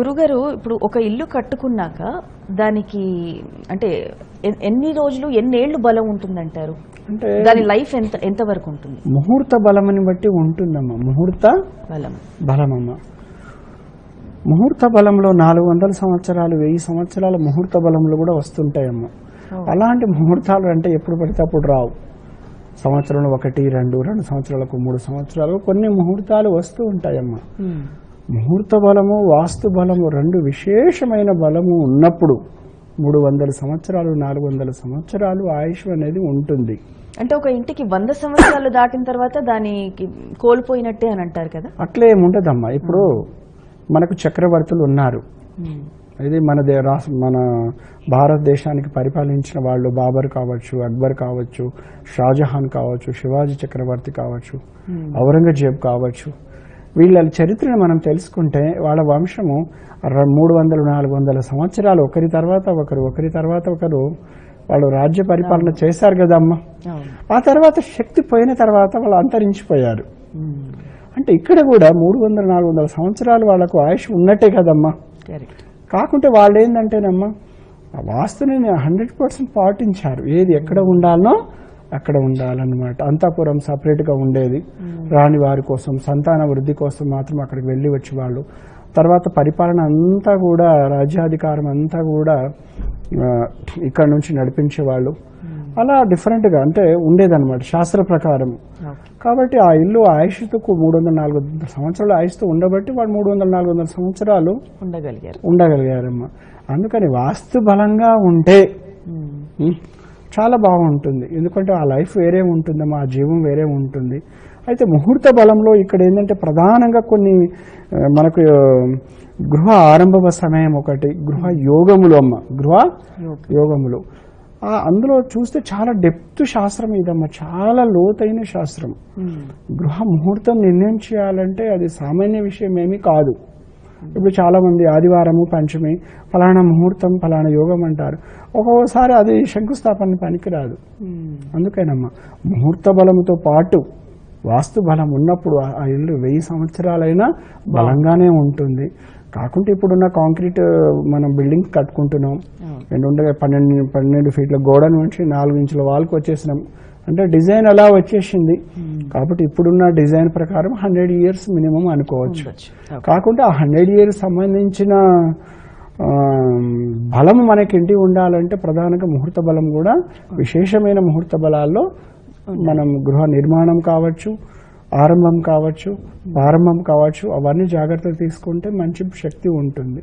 గురుగారు ఇప్పుడు ఒక ఇల్లు కట్టుకున్నాక దానికి అంటే ఎన్ని రోజులు ఎన్నేళ్ళు బలం ఉంటుందంటారు? అంటే దాని లైఫ్ ఎంత ఎంత వరకు ఉంటుంది? ముహూర్త బలమని బట్టి ఉంటుందమ్మా. ముహూర్త బలం. బలమమ్మ. ముహూర్త బలంలో నాలుగు వందల సంవత్సరాలు వెయ్యి సంవత్సరాల ముహూర్త బలంలో కూడా వస్తుంటాయమ్మా. అలాంటి ముహూర్తాలు అంటే ఎప్పుడు పడితే అప్పుడు రావు. సంవత్సరంలో ఒకటి రెండు రెండు సంవత్సరాలకు మూడు సంవత్సరాలు కొన్ని ముహూర్తాలు వస్తూ ఉంటాయమ్మా. ముహూర్త బలము వాస్తు బలము రెండు విశేషమైన బలము ఉన్నప్పుడు మూడు వందల సంవత్సరాలు నాలుగు వందల సంవత్సరాలు ఆయుష్ అనేది ఉంటుంది. అంటే ఒక ఇంటికి వంద సంవత్సరాలు దాటిన తర్వాత దానికి కోల్పోయినట్టే అని అంటారు కదా? అట్లే ఏముండదమ్మా ఇప్పుడు మనకు చక్రవర్తులు ఉన్నారు. ఇది మన దే రాష్ట్ర మన భారతదేశానికి పరిపాలించిన వాళ్ళు బాబర్ కావచ్చు అక్బర్ కావచ్చు షాజహాన్ కావచ్చు శివాజీ చక్రవర్తి కావచ్చు ఔరంగజేబ్ కావచ్చు. వీళ్ళ చరిత్రను మనం తెలుసుకుంటే వాళ్ళ వంశము మూడు వందలు నాలుగు వందల సంవత్సరాలు. ఒకరి తర్వాత ఒకరు ఒకరి తర్వాత ఒకరు వాళ్ళు రాజ్య పరిపాలన చేశారు కదమ్మా? ఆ తర్వాత శక్తి పోయిన తర్వాత వాళ్ళు అంతరించిపోయారు. అంటే ఇక్కడ కూడా మూడు వందల నాలుగు వందల సంవత్సరాలు వాళ్ళకు ఆయుష్ ఉన్నట్టే కదమ్మా? కాకుంటే వాళ్ళు ఏంటంటేనమ్మా వాస్తుని హండ్రెడ్ పర్సెంట్ పాటించారు. ఏది ఎక్కడ ఉండాలనో అక్కడ ఉండాలన్నమాట. అంతాపురం సపరేట్గా ఉండేది. రాని వారి కోసం సంతాన వృద్ధి కోసం మాత్రం అక్కడికి వెళ్ళి వచ్చేవాళ్ళు. తర్వాత పరిపాలన అంతా కూడా రాజ్యాధికారం అంతా కూడా ఇక్కడ నుంచి నడిపించేవాళ్ళు. అలా డిఫరెంట్గా అంటే ఉండేదన్నమాట శాస్త్ర ప్రకారం. కాబట్టి ఆ ఇల్లు ఆయుష్తో మూడు వందల నాలుగు వందల సంవత్సరాలు ఆయుష్తో ఉండబట్టి వాడు మూడు వందల నాలుగు వందల సంవత్సరాలు ఉండగలిగారు. ఉండగలిగారమ్మా. అందుకని వాస్తు బలంగా ఉంటే చాలా బాగుంటుంది. ఎందుకంటే ఆ లైఫ్ వేరే ఉంటుందమ్మా ఆ జీవం వేరే ఉంటుంది. అయితే ముహూర్త బలంలో ఇక్కడ ఏంటంటే ప్రధానంగా కొన్ని మనకు గృహ ఆరంభ సమయం ఒకటి గృహ యోగములు అమ్మ. గృహ యోగములు. ఆ, అందులో చూస్తే చాలా డెప్త్ శాస్త్రం ఇదమ్మా. చాలా లోతైన శాస్త్రం. గృహ ముహూర్తం నిర్ణయం చేయాలంటే అది సామాన్య విషయం ఏమీ కాదు. ఇప్పుడు చాలా మంది ఆదివారము పంచమి ఫలానా ముహూర్తం ఫలానా యోగం అంటారు. ఒక్కొక్కసారి అది శంకుస్థాపన పనికిరాదు అందుకేనమ్మా ముహూర్త బలముతో పాటు వాస్తు బలం ఉన్నప్పుడు ఆ- ఇల్లు వెయ్యి సంవత్సరాలైనా బలంగానే ఉంటుంది. కాకుంటే ఇప్పుడున్న కాంక్రీట్ మనం బిల్డింగ్ కట్టుకుంటున్నాం. రెండు ఉండగా పన్నెండు పన్నెండు ఫీట్ల గోడ నుంచి నాలుగు ఇంచుల వాల్కి వచ్చేసినాం. అంటే డిజైన్ అలా వచ్చేసింది. కాబట్టి ఇప్పుడున్న డిజైన్ ప్రకారం హండ్రెడ్ ఇయర్స్ మినిమం అనుకోవచ్చు. కాకుండా ఆ హండ్రెడ్ ఇయర్స్ సంబంధించిన బలం మనకింటి ఉండాలంటే ప్రధానంగా ముహూర్త బలం కూడా విశేషమైన ముహూర్త బలాల్లో మనం గృహ నిర్మాణం కావచ్చు ఆరంభం కావచ్చు ప్రారంభం కావచ్చు అవన్నీ జాగ్రత్తలు తీసుకుంటే మంచి శక్తి ఉంటుంది.